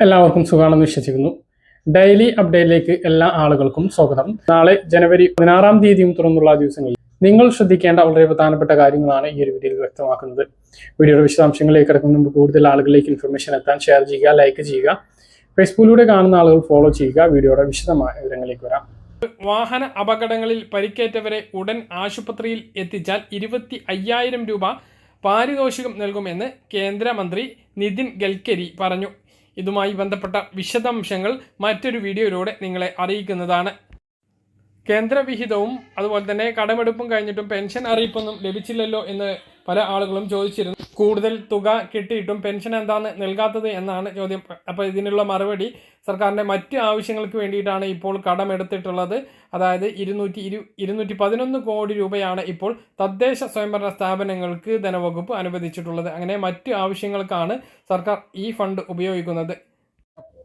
എല്ലാവർക്കും സുഖമാണെന്ന് വിശ്വസിക്കുന്നു. ഡെയിലി അപ്ഡേറ്റിലേക്ക് എല്ലാ ആളുകൾക്കും സ്വാഗതം. നാളെ ജനുവരി പതിനാറാം തീയതിയും തുറന്നുള്ള ദിവസങ്ങളിൽ നിങ്ങൾ ശ്രദ്ധിക്കേണ്ട വളരെ പ്രധാനപ്പെട്ട കാര്യങ്ങളാണ് ഈ ഒരു വീഡിയോയിൽ വ്യക്തമാക്കുന്നത്. വീഡിയോയുടെ വിശദാംശങ്ങളിലേക്ക് കിടക്കുന്ന മുമ്പ് കൂടുതൽ ആളുകളിലേക്ക് ഇൻഫർമേഷൻ എത്താൻ ഷെയർ ചെയ്യുക ലൈക്ക് ചെയ്യുക ഫേസ്ബുക്കിലൂടെ കാണുന്ന ആളുകൾ ഫോളോ ചെയ്യുക. വീഡിയോയുടെ വിശദമായ വിവരങ്ങളിലേക്ക് വരാം. വാഹന അപകടങ്ങളിൽ പരിക്കേറ്റവരെ ഉടൻ ആശുപത്രിയിൽ എത്തിച്ചാൽ ഇരുപത്തി അയ്യായിരം രൂപ പാരിതോഷികം നൽകുമെന്ന് കേന്ദ്രമന്ത്രി നിതിൻ ഗഡ്കരി പറഞ്ഞു. ഇതുമായി ബന്ധപ്പെട്ട വിശദാംശങ്ങൾ മറ്റൊരു വീഡിയോയിലൂടെ നിങ്ങളെ അറിയിക്കുന്നതാണ്. കേന്ദ്രവിഹിതവും അതുപോലെ തന്നെ കടമെടുപ്പും കഴിഞ്ഞിട്ടും പെൻഷൻ അറിയിപ്പൊന്നും ലഭിച്ചില്ലല്ലോ എന്ന് പല ആളുകളും ചോദിച്ചിരുന്നു. കൂടുതൽ തുക കിട്ടിയിട്ടും പെൻഷൻ എന്താണ് നൽകാത്തത് എന്നാണ് ചോദ്യം. അപ്പോൾ ഇതിനുള്ള മറുപടി സർക്കാരിന്റെ മറ്റ് ആവശ്യങ്ങൾക്ക് വേണ്ടിയിട്ടാണ് ഇപ്പോൾ കടമെടുത്തിട്ടുള്ളത്. അതായത് ഇരുന്നൂറ്റി ഇരു ഇരുന്നൂറ്റി പതിനൊന്ന് കോടി രൂപയാണ് ഇപ്പോൾ തദ്ദേശ സ്വയംഭരണ സ്ഥാപനങ്ങൾക്ക് ധനവകുപ്പ് അനുവദിച്ചിട്ടുള്ളത്. അങ്ങനെ മറ്റ് ആവശ്യങ്ങൾക്കാണ് സർക്കാർ ഈ ഫണ്ട് ഉപയോഗിക്കുന്നത്.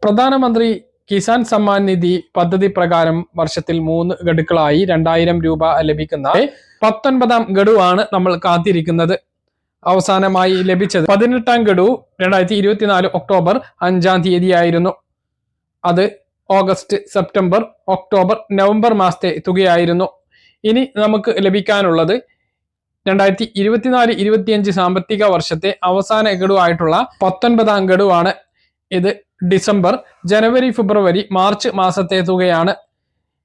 പ്രധാനമന്ത്രി കിസാൻ സമ്മാൻ നിധി പദ്ധതി പ്രകാരം വർഷത്തിൽ മൂന്ന് ഗഡുക്കളായി രണ്ടായിരം രൂപ ലഭിക്കുന്ന പത്തൊൻപതാം ഗഡുവാണ് നമ്മൾ കാത്തിരിക്കുന്നത്. അവസാനമായി ലഭിച്ചത് പതിനെട്ടാം ഗഡു രണ്ടായിരത്തി ഇരുപത്തിനാല് ഒക്ടോബർ അഞ്ചാം തീയതിയായിരുന്നു. അത് ഓഗസ്റ്റ് സെപ്റ്റംബർ ഒക്ടോബർ നവംബർ മാസത്തെ തുകയായിരുന്നു. ഇനി നമുക്ക് ലഭിക്കാനുള്ളത് രണ്ടായിരത്തി ഇരുപത്തിനാല് ഇരുപത്തിയഞ്ച് സാമ്പത്തിക വർഷത്തെ അവസാന ഗഡുവായിട്ടുള്ള പത്തൊൻപതാം ഗഡുവാണ്. ഇത് ഡിസംബർ ജനുവരി ഫെബ്രുവരി മാർച്ച് മാസത്തെ തുകയാണ്.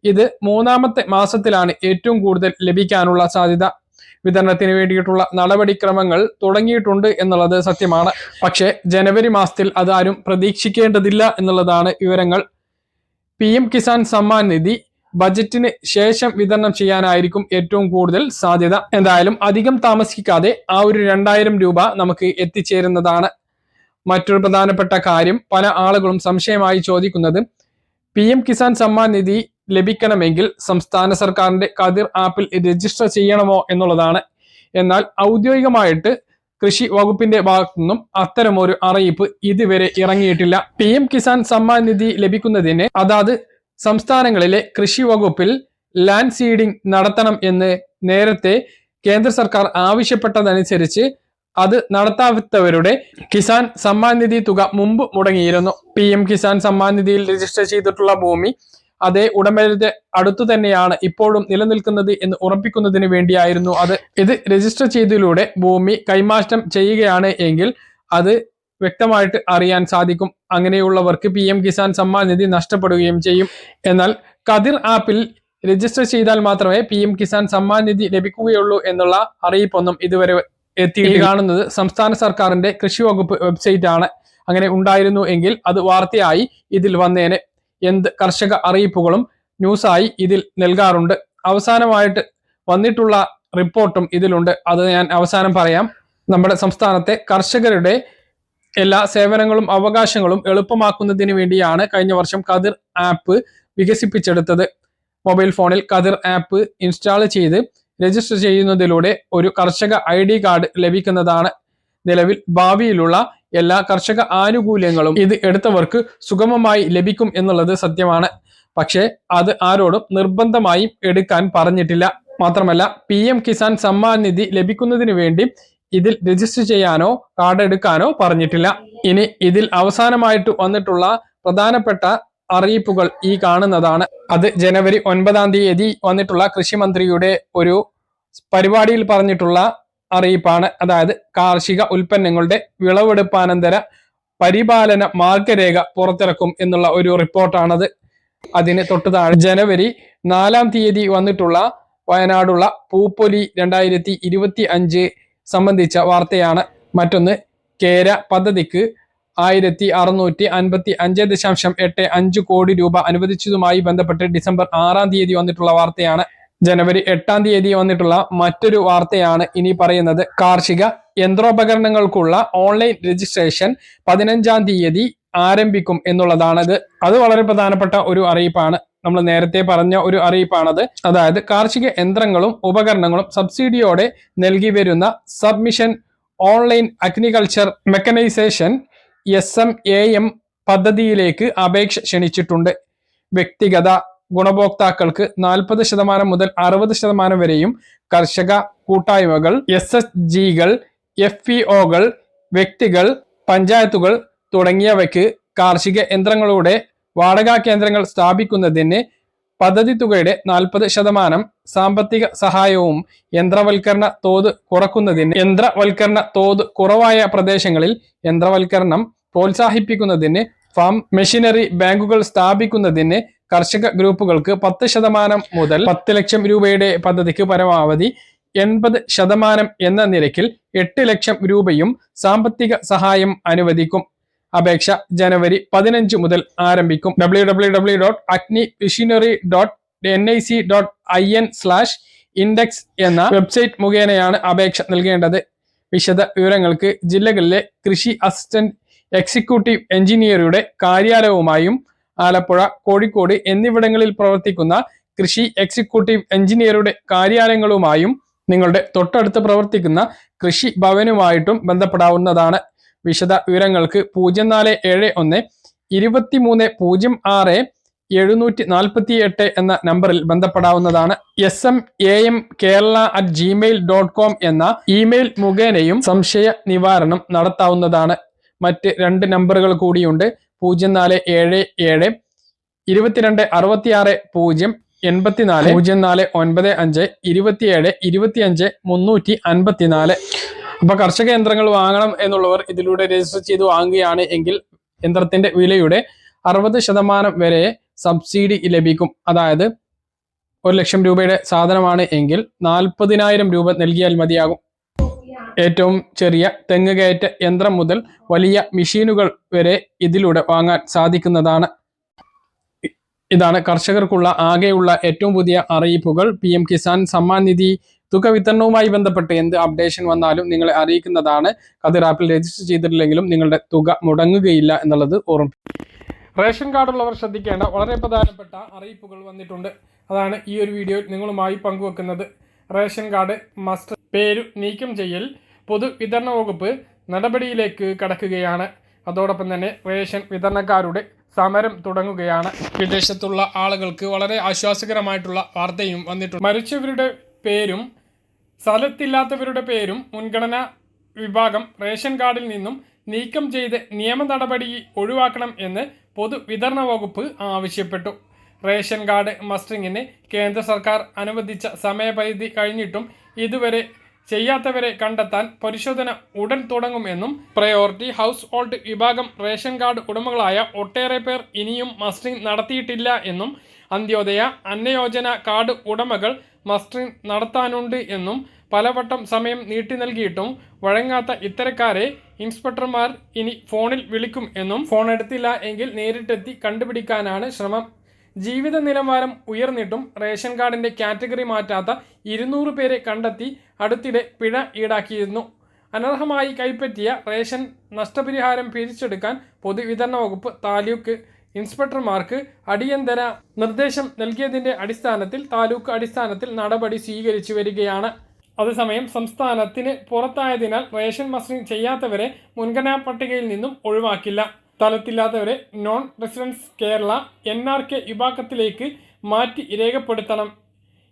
ഇത് മൂന്നാമത്തെ മാസത്തിലാണ് ഏറ്റവും കൂടുതൽ ലഭിക്കാനുള്ള സാധ്യത. വിതരണത്തിന് വേണ്ടിയിട്ടുള്ള നടപടിക്രമങ്ങൾ തുടങ്ങിയിട്ടുണ്ട് എന്നുള്ളത് സത്യമാണ്. പക്ഷേ ജനുവരി മാസത്തിൽ അതാരും പ്രതീക്ഷിക്കേണ്ടതില്ല എന്നുള്ളതാണ് വിവരങ്ങൾ. പി എം കിസാൻ സമ്മാൻ നിധി ബജറ്റിന് ശേഷം വിതരണം ചെയ്യാനായിരിക്കും ഏറ്റവും കൂടുതൽ സാധ്യത. എന്തായാലും അധികം താമസിക്കാതെ ആ ഒരു രണ്ടായിരം രൂപ നമുക്ക് എത്തിച്ചേരുന്നതാണ്. മറ്റൊരു പ്രധാനപ്പെട്ട കാര്യം പല ആളുകളും സംശയമായി ചോദിക്കുന്നത് പി എം കിസാൻ സമ്മാൻ നിധി ലഭിക്കണമെങ്കിൽ സംസ്ഥാന സർക്കാരിന്റെ കതിർ ആപ്പിൽ രജിസ്റ്റർ ചെയ്യണമോ എന്നുള്ളതാണ്. എന്നാൽ ഔദ്യോഗികമായിട്ട് കൃഷി വകുപ്പിന്റെ ഭാഗത്തു നിന്നും അത്തരമൊരു അറിയിപ്പ് ഇതുവരെ ഇറങ്ങിയിട്ടില്ല. പി എം കിസാൻ സമ്മാൻ നിധി ലഭിക്കുന്നതിന് അതാത് സംസ്ഥാനങ്ങളിലെ കൃഷി വകുപ്പിൽ ലാൻഡ് സീഡിംഗ് നടത്തണം എന്ന് നേരത്തെ കേന്ദ്ര സർക്കാർ ആവശ്യപ്പെട്ടതനുസരിച്ച് അത് നടത്താത്തവരുടെ കിസാൻ സമ്മാൻ നിധി തുക മുമ്പ് മുടങ്ങിയിരുന്നു. പി എം കിസാൻ സമ്മാൻ നിധിയിൽ രജിസ്റ്റർ ചെയ്തിട്ടുള്ള ഭൂമി അതേ ഉടമയുടെ അടുത്തു തന്നെയാണ് ഇപ്പോഴും നിലനിൽക്കുന്നത് എന്ന് ഉറപ്പിക്കുന്നതിന് വേണ്ടിയായിരുന്നു അത്. ഇത് രജിസ്റ്റർ ചെയ്തതിലൂടെ ഭൂമി കൈമാറ്റം ചെയ്യുകയാണ് എങ്കിൽ അത് വ്യക്തമായിട്ട് അറിയാൻ സാധിക്കും. അങ്ങനെയുള്ളവർക്ക് പി എം കിസാൻ സമ്മാൻ നിധി നഷ്ടപ്പെടുകയും ചെയ്യും. എന്നാൽ കതിർ ആപ്പിൽ രജിസ്റ്റർ ചെയ്താൽ മാത്രമേ പി എം കിസാൻ സമ്മാൻ നിധി ലഭിക്കുകയുള്ളൂ എന്നുള്ള അറിയിപ്പൊന്നും ഇതുവരെ എത്തി കാണുന്നത് സംസ്ഥാന സർക്കാരിന്റെ കൃഷി വകുപ്പ് വെബ്സൈറ്റ് ആണ്. അങ്ങനെ ഉണ്ടായിരുന്നു എങ്കിൽ അത് വാർത്തയായി ഇതിൽ വന്നേനെ. എന്ത് കർഷക അറിയിപ്പുകളും ന്യൂസായി ഇതിൽ നൽകാറുണ്ട്. അവസാനമായിട്ട് വന്നിട്ടുള്ള റിപ്പോർട്ടും ഇതിലുണ്ട്. അത് ഞാൻ അവസാനം പറയാം. നമ്മുടെ സംസ്ഥാനത്തെ കർഷകരുടെ എല്ലാ സേവനങ്ങളും അവകാശങ്ങളും എളുപ്പമാക്കുന്നതിന് വേണ്ടിയാണ് കഴിഞ്ഞ വർഷം കതിർ ആപ്പ് വികസിപ്പിച്ചെടുത്തത്. മൊബൈൽ ഫോണിൽ കതിർ ആപ്പ് ഇൻസ്റ്റാൾ ചെയ്ത് രജിസ്റ്റർ ചെയ്യുന്നതിലൂടെ ഒരു കർഷക ഐ ഡി കാർഡ് ലഭിക്കുന്നതാണ് നിലവിൽ ഭാവിയിലുള്ള എല്ലാ കർഷക ആനുകൂല്യങ്ങളും ഇത് എടുത്തവർക്ക് സുഗമമായി ലഭിക്കും എന്നുള്ളത് സത്യമാണ്. പക്ഷേ അത് ആരോടും നിർബന്ധമായും എടുക്കാൻ പറഞ്ഞിട്ടില്ല. മാത്രമല്ല പി എം കിസാൻ സമ്മാൻ നിധി ലഭിക്കുന്നതിന് വേണ്ടി ഇതിൽ രജിസ്റ്റർ ചെയ്യാനോ കാർഡ് എടുക്കാനോ പറഞ്ഞിട്ടില്ല. ഇനി ഇതിൽ അവസാനമായിട്ട് വന്നിട്ടുള്ള പ്രധാനപ്പെട്ട അറിയിപ്പുകൾ ഈ കാണുന്നതാണ്. അത് ജനുവരി ഒൻപതാം തീയതി വന്നിട്ടുള്ള കൃഷിമന്ത്രിയുടെ ഒരു പരിപാടിയിൽ പറഞ്ഞിട്ടുള്ള അറിയിപ്പാണ്. അതായത് കാർഷിക ഉൽപ്പന്നങ്ങളുടെ വിളവെടുപ്പാനന്തര പരിപാലന മാർഗരേഖ പുറത്തിറക്കും എന്നുള്ള ഒരു റിപ്പോർട്ടാണത്. അതിന് തൊട്ട് താഴെ ജനുവരി നാലാം തീയതി വന്നിട്ടുള്ള വയനാടുള്ള പൂപ്പൊലി രണ്ടായിരത്തി ഇരുപത്തി അഞ്ച് സംബന്ധിച്ച വാർത്തയാണ്. മറ്റൊന്ന് കേര പദ്ധതിക്ക് ആയിരത്തി അറുന്നൂറ്റി അൻപത്തി അഞ്ച് ദശാംശം എട്ട് അഞ്ച് കോടി രൂപ അനുവദിച്ചതുമായി ബന്ധപ്പെട്ട് ഡിസംബർ ആറാം തീയതി വന്നിട്ടുള്ള വാർത്തയാണ്. ജനുവരി എട്ടാം തീയതി വന്നിട്ടുള്ള മറ്റൊരു വാർത്തയാണ് ഇനി പറയുന്നത്. കാർഷിക യന്ത്രോപകരണങ്ങൾക്കുള്ള ഓൺലൈൻ രജിസ്ട്രേഷൻ പതിനഞ്ചാം തീയതി ആരംഭിക്കും എന്നുള്ളതാണത്. അത് വളരെ പ്രധാനപ്പെട്ട ഒരു അറിയിപ്പാണ്. നമ്മൾ നേരത്തെ പറഞ്ഞ ഒരു അറിയിപ്പാണത്. അതായത് കാർഷിക യന്ത്രങ്ങളും ഉപകരണങ്ങളും സബ്സിഡിയോടെ നൽകി വരുന്ന submission online agriculture mechanisation S M A M പദ്ധതിയിലേക്ക് അപേക്ഷ ക്ഷണിച്ചിട്ടുണ്ട്. വ്യക്തിഗത ഗുണഭോക്താക്കൾക്ക് നാൽപ്പത് ശതമാനം മുതൽ അറുപത് ശതമാനം വരെയും കർഷക കൂട്ടായ്മകൾ എസ് എസ് ജികൾ എഫ് പി ഒകൾ വ്യക്തികൾ പഞ്ചായത്തുകൾ തുടങ്ങിയവയ്ക്ക് കാർഷിക യന്ത്രങ്ങളുടെ വാടക കേന്ദ്രങ്ങൾ സ്ഥാപിക്കുന്നതിന് പദ്ധതി തുകയുടെ നാൽപ്പത് ശതമാനം സാമ്പത്തിക സഹായവും യന്ത്രവൽക്കരണ തോത് കുറക്കുന്നതിന് യന്ത്രവൽക്കരണ തോത് കുറവായ പ്രദേശങ്ങളിൽ യന്ത്രവൽക്കരണം പ്രോത്സാഹിപ്പിക്കുന്നതിന് ഫാം മെഷീനറി ബാങ്കുകൾ സ്ഥാപിക്കുന്നതിന് കർഷക ഗ്രൂപ്പുകൾക്ക് പത്ത് ശതമാനം മുതൽ പത്ത് ലക്ഷം രൂപയുടെ പദ്ധതിക്ക് പരമാവധി എൺപത് ശതമാനം എന്ന നിരക്കിൽ എട്ട് ലക്ഷം രൂപയും സാമ്പത്തിക സഹായം അനുവദിക്കും. അപേക്ഷ ജനുവരി പതിനഞ്ച് മുതൽ ആരംഭിക്കും. W W W dot agri machinery dot N I C dot I N slash index എന്ന വെബ്സൈറ്റ് മുഖേനയാണ് അപേക്ഷ നൽകേണ്ടത്. വിശദ വിവരങ്ങൾക്ക് ജില്ലകളിലെ കൃഷി അസിസ്റ്റന്റ് എക്സിക്യൂട്ടീവ് എഞ്ചിനീയറുടെ കാര്യാലയവുമായും ആലപ്പുഴ കോഴിക്കോട് എന്നിവിടങ്ങളിൽ പ്രവർത്തിക്കുന്ന കൃഷി എക്സിക്യൂട്ടീവ് എഞ്ചിനീയറുടെ കാര്യാലയങ്ങളുമായും നിങ്ങളുടെ തൊട്ടടുത്ത് പ്രവർത്തിക്കുന്ന കൃഷി ഭവനുമായിട്ടും ബന്ധപ്പെടാവുന്നതാണ്. വിശദ വിവരങ്ങൾക്ക് പൂജ്യം നാല് ഏഴ് ഒന്ന് ഇരുപത്തിമൂന്ന് പൂജ്യം ആറ് എഴുന്നൂറ്റി നാൽപ്പത്തി എട്ട് എന്ന നമ്പറിൽ ബന്ധപ്പെടാവുന്നതാണ്. S M A M Kerala at gmail dot com എന്ന ഇമെയിൽ മുഖേനയും സംശയ നിവാരണം നടത്താവുന്നതാണ്. മറ്റ് രണ്ട് നമ്പറുകൾ കൂടിയുണ്ട്. പൂജ്യം നാല് ഏഴ് ഏഴ് ഇരുപത്തിരണ്ട് അറുപത്തിയാറ് പൂജ്യം എൺപത്തിനാല് പൂജ്യം നാല് ഒൻപത് അഞ്ച് ഇരുപത്തിയേഴ് ഇരുപത്തിയഞ്ച് മുന്നൂറ്റി അൻപത്തിനാല്. അപ്പൊ കർഷക യന്ത്രങ്ങൾ വാങ്ങണം എന്നുള്ളവർ ഇതിലൂടെ രജിസ്റ്റർ ചെയ്ത് വാങ്ങുകയാണ് എങ്കിൽ യന്ത്രത്തിന്റെ വിലയുടെ അറുപത് ശതമാനം വരെ സബ്സിഡി ലഭിക്കും. അതായത് ഒരു ലക്ഷം രൂപയുടെ സാധനമാണ് എങ്കിൽ നാൽപ്പതിനായിരം രൂപ നൽകിയാൽ മതിയാകും. ഏറ്റവും ചെറിയ തെങ്ങ് കയറ്റ യന്ത്രം മുതൽ വലിയ മെഷീനുകൾ വരെ ഇതിലൂടെ വാങ്ങാൻ സാധിക്കുന്നതാണ്. ഇതാണ് കർഷകർക്കുള്ള ആകെയുള്ള ഏറ്റവും പുതിയ അറിയിപ്പുകൾ. പി എം കിസാൻ സമ്മാൻ നിധി തുക വിതരണവുമായി ബന്ധപ്പെട്ട് എന്ത് അപ്ഡേഷൻ വന്നാലും നിങ്ങളെ അറിയിക്കുന്നതാണ്. കതിർ ആപ്പിൽ രജിസ്റ്റർ ചെയ്തിട്ടില്ലെങ്കിലും നിങ്ങളുടെ തുക മുടങ്ങുകയില്ല എന്നുള്ളത് ഓർമ്മ റേഷൻ കാർഡുള്ളവർ ശ്രദ്ധിക്കേണ്ട വളരെ പ്രധാനപ്പെട്ട അറിയിപ്പുകൾ വന്നിട്ടുണ്ട്. അതാണ് ഈ ഒരു വീഡിയോയിൽ നിങ്ങളുമായി പങ്കുവെക്കുന്നത്. റേഷൻ കാർഡ് മസ്റ്റർ പേരു നീക്കം ചെയ്യൽ. പൊതുവിതരണ വകുപ്പ് നടപടിയിലേക്ക് കടക്കുകയാണ്. അതോടൊപ്പം തന്നെ റേഷൻ വിതരണക്കാരുടെ സമരം തുടങ്ങുകയാണ്. വിദേശത്തുള്ള ആളുകൾക്ക് വളരെ ആശ്വാസകരമായിട്ടുള്ള വാർത്തയും വന്നിട്ടുണ്ട്. മരിച്ചവരുടെ പേരും സ്ഥലത്തില്ലാത്തവരുടെ പേരും മുൻഗണനാ വിഭാഗം റേഷൻ കാർഡിൽ നിന്നും നീക്കം ചെയ്ത് നിയമ നടപടി ഒഴിവാക്കണം എന്ന് പൊതുവിതരണ വകുപ്പ് ആവശ്യപ്പെട്ടു. റേഷൻ കാർഡ് മസ്റ്ററിങ്ങിന് കേന്ദ്ര സർക്കാർ അനുവദിച്ച സമയപരിധി കഴിഞ്ഞിട്ടും ഇതുവരെ ചെയ്യാത്തവരെ കണ്ടെത്താൻ പരിശോധന ഉടൻ തുടങ്ങുമെന്നും പ്രയോറിറ്റി ഹൗസ് ഹോൾഡ് വിഭാഗം റേഷൻ കാർഡ് ഉടമകളായ ഒട്ടേറെ പേർ ഇനിയും മസ്റ്ററിംഗ് നടത്തിയിട്ടില്ല എന്നും അന്ത്യോദയ അന്നയോജന കാർഡ് ഉടമകൾ മസ്റ്ററിംഗ് നടത്താനുണ്ട് എന്നും പലവട്ടം സമയം നീട്ടി നൽകിയിട്ടും വഴങ്ങാത്ത ഇത്തരക്കാരെ ഇൻസ്പെക്ടർമാർ ഇനി ഫോണിൽ വിളിക്കും എന്നും ഫോൺ എടുത്തില്ല എങ്കിൽ നേരിട്ടെത്തി കണ്ടുപിടിക്കാനാണ് ശ്രമം. ജീവിത നിലവാരം ഉയർന്നിട്ടും റേഷൻ കാർഡിന്റെ കാറ്റഗറി മാറ്റാത്ത ഇരുന്നൂറ് പേരെ കണ്ടെത്തി അടുത്തിടെ പിഴ ഈടാക്കിയിരുന്നു. അനർഹമായി കൈപ്പറ്റിയ റേഷൻ നഷ്ടപരിഹാരം പിരിച്ചെടുക്കാൻ പൊതുവിതരണ വകുപ്പ് താലൂക്ക് ഇൻസ്പെക്ടർമാർക്ക് അടിയന്തര നിർദ്ദേശം നൽകിയതിന്റെ അടിസ്ഥാനത്തിൽ താലൂക്ക് അടിസ്ഥാനത്തിൽ നടപടി സ്വീകരിച്ചു വരികയാണ്. അതേസമയം സംസ്ഥാനത്തിന് പുറത്തായതിനാൽ റേഷൻ മസ്റ്ററിംഗ് ചെയ്യാത്തവരെ മുൻഗണനാ പട്ടികയിൽ നിന്നും ഒഴിവാക്കില്ല. സ്ഥലത്തില്ലാത്തവരെ non residence Kerala N R K വിഭാഗത്തിലേക്ക് മാറ്റി രേഖപ്പെടുത്തണം.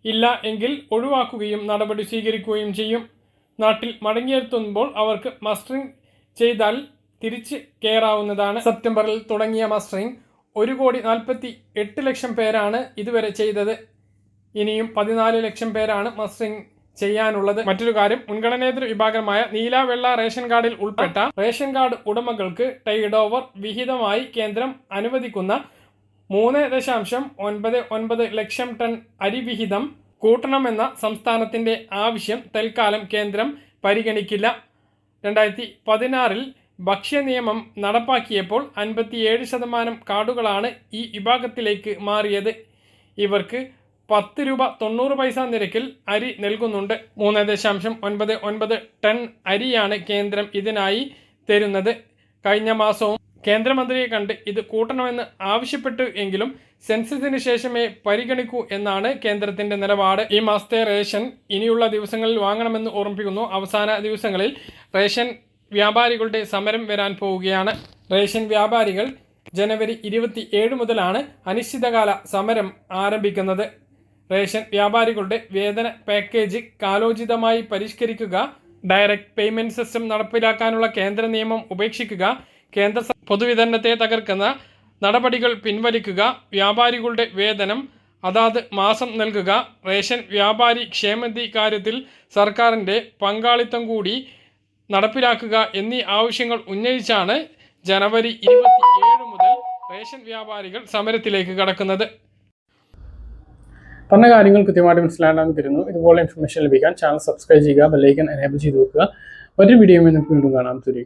ഇല്ല എങ്കിൽ ഒഴിവാക്കുകയും നടപടി സ്വീകരിക്കുകയും ചെയ്യും. നാട്ടിൽ മടങ്ങിയെത്തുമ്പോൾ അവർക്ക് മസ്റ്ററിംഗ് ചെയ്താൽ തിരിച്ച് കയറാവുന്നതാണ് സെപ്റ്റംബറിൽ തുടങ്ങിയ മസ്റ്ററിംഗ് ഒരു കോടി നാൽപ്പത്തി എട്ട് ലക്ഷം പേരാണ് ഇതുവരെ ചെയ്തത്. ഇനിയും പതിനാല് ലക്ഷം പേരാണ് മസ്റ്ററിംഗ് ചെയ്യാനുള്ളത്. മറ്റൊരു കാര്യം മുൻഗണനേതര വിഭാഗമായ നീല വെള്ള റേഷൻ കാർഡിൽ ഉൾപ്പെട്ട റേഷൻ കാർഡ് ഉടമകൾക്ക് ടൈഡ് ഓവർ വിഹിതമായി കേന്ദ്രം അനുവദിക്കുന്ന മൂന്ന് ദശാംശം ഒൻപത് ഒൻപത് ലക്ഷം ടൺ അരി വിഹിതം കൂട്ടണമെന്ന സംസ്ഥാനത്തിന്റെ ആവശ്യം തൽക്കാലം കേന്ദ്രം പരിഗണിക്കില്ല. രണ്ടായിരത്തി പതിനാറിൽ ഭക്ഷ്യനിയമം നടപ്പാക്കിയപ്പോൾ അൻപത്തിയേഴ് ശതമാനം കാർഡുകളാണ് ഈ വിഭാഗത്തിലേക്ക് മാറിയത്. ഇവർക്ക് പത്ത് രൂപ തൊണ്ണൂറ് പൈസ നിരക്കിൽ അരി നൽകുന്നുണ്ട്. മൂന്ന് ദശാംശം ഒൻപത് ഒൻപത് ടൺ അരിയാണ് കേന്ദ്രം ഇതിനായി തരുന്നത്. കഴിഞ്ഞ മാസവും കേന്ദ്രമന്ത്രിയെ കണ്ട് ഇത് കൂട്ടണമെന്ന് ആവശ്യപ്പെട്ടു എങ്കിലും സെൻസസിന് ശേഷമേ പരിഗണിക്കൂ എന്നാണ് കേന്ദ്രത്തിന്റെ നിലപാട്. ഈ മാസത്തെ റേഷൻ ഇനിയുള്ള ദിവസങ്ങളിൽ വാങ്ങണമെന്ന് ഓർമ്മിപ്പിക്കുന്നു. അവസാന ദിവസങ്ങളിൽ റേഷൻ വ്യാപാരികളുടെ സമരം വരാൻ പോവുകയാണ്. റേഷൻ വ്യാപാരികൾ ജനുവരി ഇരുപത്തി ഏഴ് മുതലാണ് അനിശ്ചിതകാല സമരം ആരംഭിക്കുന്നത്. റേഷൻ വ്യാപാരികളുടെ വേതന പാക്കേജ് കാലോചിതമായി പരിഷ്കരിക്കുക ഡയറക്റ്റ് പേയ്മെന്റ് സിസ്റ്റം നടപ്പിലാക്കാനുള്ള കേന്ദ്ര നിയമം ഉപേക്ഷിക്കുക കേന്ദ്ര പൊതുവിതരണത്തെ തകർക്കുന്ന നടപടികൾ പിൻവലിക്കുക വ്യാപാരികളുടെ വേതനം അതാത് മാസം നൽകുക റേഷൻ വ്യാപാരി ക്ഷേമനിധി കാര്യത്തിൽ സർക്കാരിന്റെ പങ്കാളിത്തം കൂടി നടപ്പിലാക്കുക എന്നീ ആവശ്യങ്ങൾ ഉന്നയിച്ചാണ് ജനുവരി ഇരുപത്തിയേഴ് മുതൽ റേഷൻ വ്യാപാരികൾ സമരത്തിലേക്ക് കടക്കുന്നത്. പറഞ്ഞ കാര്യങ്ങൾ കൃത്യമായിട്ട് മനസ്സിലാക്കാൻ തരുന്നു. ഇതുപോലെ ഇൻഫർമേഷൻ ലഭിക്കാൻ ചാനൽ സബ്സ്ക്രൈബ് ചെയ്യുക ബെല്ലൈക്കൻ എനേബിൾ ചെയ്ത് വെക്കുക. ഒരു വീഡിയോ നമുക്ക് വീണ്ടും കാണാം. തുരി